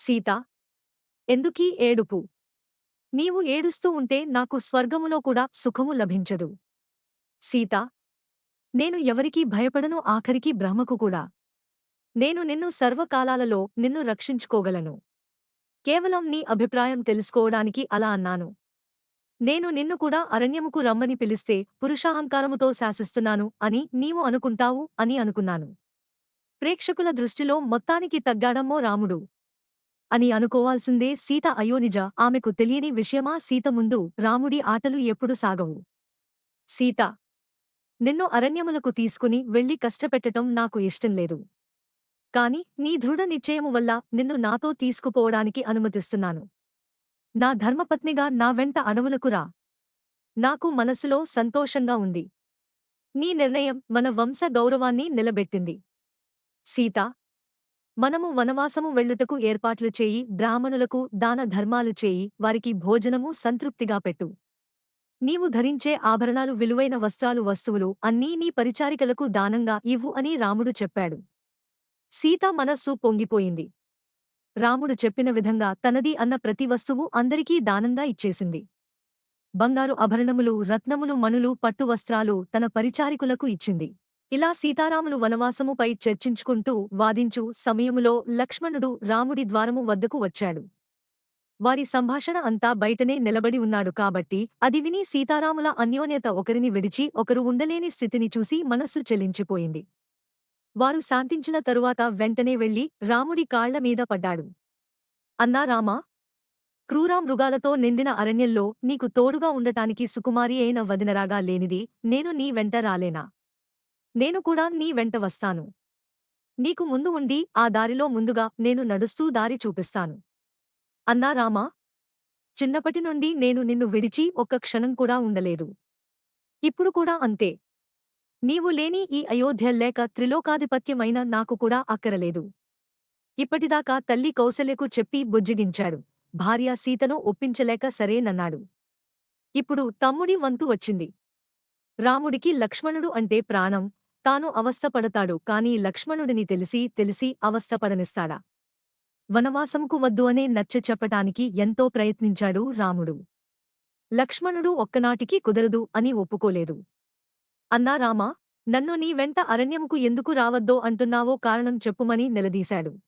సీత ఎందుకీ ఏడుపు? నీవు ఏడుస్తూ ఉంటే నాకు స్వర్గములో కూడా సుఖము లభించదు. సీత నేను ఎవరికీ భయపడను ఆఖరికి బ్రహ్మకు కూడా. నేను నిన్ను సర్వకాలాలలో నిన్ను రక్షించుకోగలను. కేవలం నీ అభిప్రాయం తెలుసుకోవడానికి అలా అన్నాను. నేను నిన్ను కూడా అరణ్యముకు రమ్మని పిలిస్తే పురుషాహంకారముతో శాసిస్తున్నాను అని నీవు అనుకుంటావు అని అనుకున్నాను. ప్రేక్షకుల దృష్టిలో మొత్తానికి తగ్గాడమ్మో రాముడు. అని అనుకోవాల్సిందే సీత అయోనిజ. ఆమెకు తెలియని విషయమా సీత ముందు రాముడి ఆటలు ఎప్పుడు సాగవు. సీత! నిన్ను అరణ్యములకు తీసుకుని వెళ్ళి కష్టపెట్టటం నాకు ఇష్టం లేదు. కాని నీ దృఢ నిశ్చయము వల్ల నిన్ను నాతో తీసుకుపోవడానికి అనుమతిస్తున్నాను. నా ధర్మపత్నిగా నా వెంట అణువులకు రా. నాకు మనసులో సంతోషంగా ఉంది. నీ నిర్ణయం మన వంశ గౌరవాన్ని నిలబెట్టింది. సీత! మనము వనవాసము వెళ్ళుటకు ఏర్పాట్లు చేయి బ్రాహ్మణులకు దాన ధర్మాలు చేయి వారికి భోజనము సంతృప్తిగా పెట్టు. నీవు ధరించే ఆభరణాలు విలువైన వస్త్రాలు వస్తువులు అన్నీ నీ పరిచారికలకు దానంగా ఇవ్వు అని రాముడు చెప్పాడు. సీత మనస్సు పొంగిపోయింది. రాముడు చెప్పిన విధంగా తనది అన్న ప్రతి వస్తువు అందరికీ దానంగా ఇచ్చేసింది. బంగారు ఆభరణములు రత్నములు మణులు పట్టు వస్త్రాలు తన పరిచారికులకు ఇచ్చింది. ఇలా సీతారాములు వనవాసముపై చర్చించుకుంటూ వాదించు సమయములో లక్ష్మణుడు రాముడి ద్వారము వద్దకు వచ్చాడు. వారి సంభాషణ అంతా బయటనే నిలబడి ఉన్నాడు కాబట్టి అది విని సీతారాముల అన్యోన్యత ఒకరిని విడిచి ఒకరు ఉండలేని స్థితిని చూసి మనస్సు చెల్లించిపోయింది వారు శాంతించిన తరువాత వెంటనే వెళ్ళి రాముడి కాళ్ళ మీద పడ్డాడు. అన్నా రామా! క్రూరా మృగాలతో నిండిన అరణ్యంలో నీకు తోడుగా ఉండటానికి సుకుమారి అయిన వదినరాగా లేనిది నేను నీ వెంట రాలేనా? నేను కూడా నీ వెంట వస్తాను. నీకు ముందు ఉండి ఆ దారిలో ముందుగా నేను నడుస్తూ దారి చూపిస్తాను. అన్నా రామా చిన్నప్పటి నుండి నేను నిన్ను విడిచి ఒక్క క్షణం కూడా ఉండలేదు. ఇప్పుడు కూడా అంతే. నీవు లేని ఈ అయోధ్య లేక త్రిలోకాధిపత్యమైన నాకు కూడా అక్కరలేదు. ఇప్పటిదాకా తల్లి కౌశల్యకు చెప్పి బుజ్జిగించాడు. భార్య సీతను ఒప్పించలేక సరేనన్నాడు ఇప్పుడు తమ్ముడి వంతు వచ్చింది. రాముడికి లక్ష్మణుడు అంటే ప్రాణం తాను అవస్థపడతాడు కాని లక్ష్మణుడిని తెలిసి తెలిసి అవస్థపడనిస్తాడా? వనవాసంకు వద్దు అనే నచ్చ చెప్పటానికి ఎంతో ప్రయత్నించాడు రాముడు. లక్ష్మణుడు ఒక్కనాటికి కుదరదు అని ఒప్పుకోలేదు. అన్నా రామా నన్ను నీ వెంట అరణ్యముకు ఎందుకు రావద్దో అంటున్నావో కారణం చెప్పుమని నిలదీశాడు.